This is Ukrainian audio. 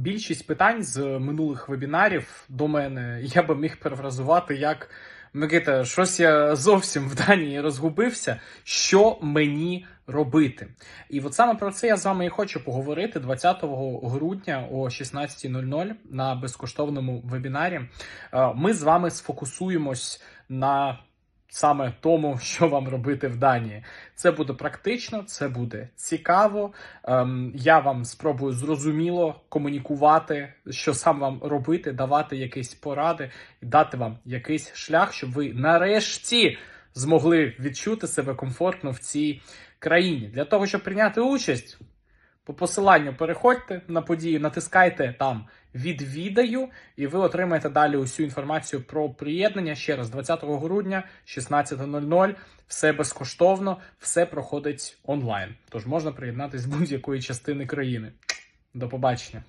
Більшість питань з минулих вебінарів до мене я би міг перефразувати як Микита, щось я зовсім в Данії розгубився. Що мені робити? І от саме про це я з вами і хочу поговорити 20 грудня о 16.00 на безкоштовному вебінарі. Е, Ми з вами сфокусуємось на саме тому, що вам робити в Данії. Це буде практично, це буде цікаво. Ем, я вам спробую зрозуміло комунікувати, що сам вам робити, давати якісь поради дати вам якийсь шлях, щоб ви нарешті змогли відчути себе комфортно в цій країні. Для того, щоб прийняти участь, по посиланню переходьте на подію, натискайте там відвідаю, і ви отримаєте далі усю інформацію про приєднання. Ще раз, 20 грудня, 16.00. Все безкоштовно, все проходить онлайн. Тож можна приєднатись з будь-якої частини країни. До побачення.